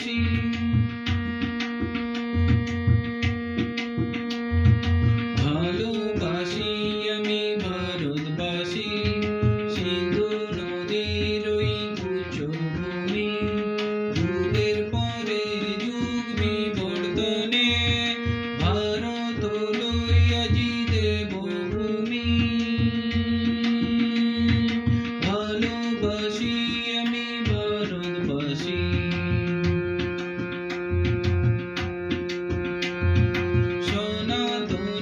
see.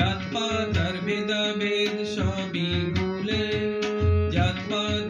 জাতপাত আর ভেদাভেদ সবই ভুলে জাতপাত আর